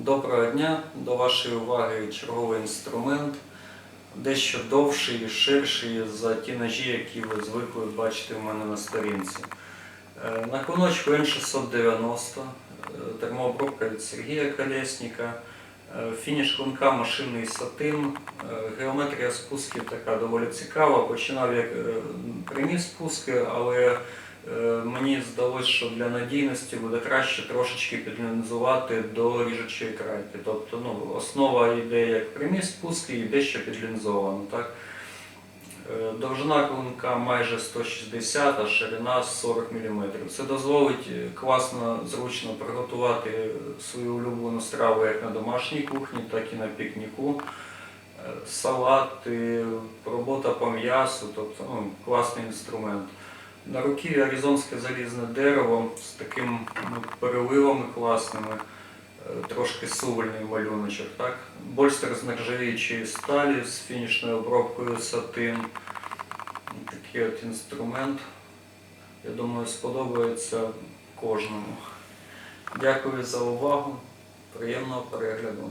Доброго дня! До вашої уваги черговий інструмент, дещо довший і ширший за ті ножі, які ви звикли бачити в мене на сторінці. Е, На клиночку N690, е, термообробка від Сергія Колєсніка, е, фініш клинка машинний сатин, геометрія спусків така доволі цікава. Починав як прямі спуски, але Мені здалося, що для надійності буде краще трошечки підлінзувати до ріжучої крайки. Тобто ну, основа йде як прямі спуски і дещо підлінзовано. Так? Е, Довжина клинка майже 160, а ширина 40 мм. Це дозволить е, класно, зручно приготувати свою улюблену страву як на домашній кухні, так і на пікніку. Е, Салати, робота по м'ясу, тобто ну, класний інструмент. На руки аризонське залізне дерево з таким ну, переливами класними, е, трошки сувольний малюночок. Так? Больстер з нержавіючої сталі з фінішною обробкою сатин. Такий от інструмент. Я думаю, сподобається кожному. Дякую за увагу. Приємного перегляду.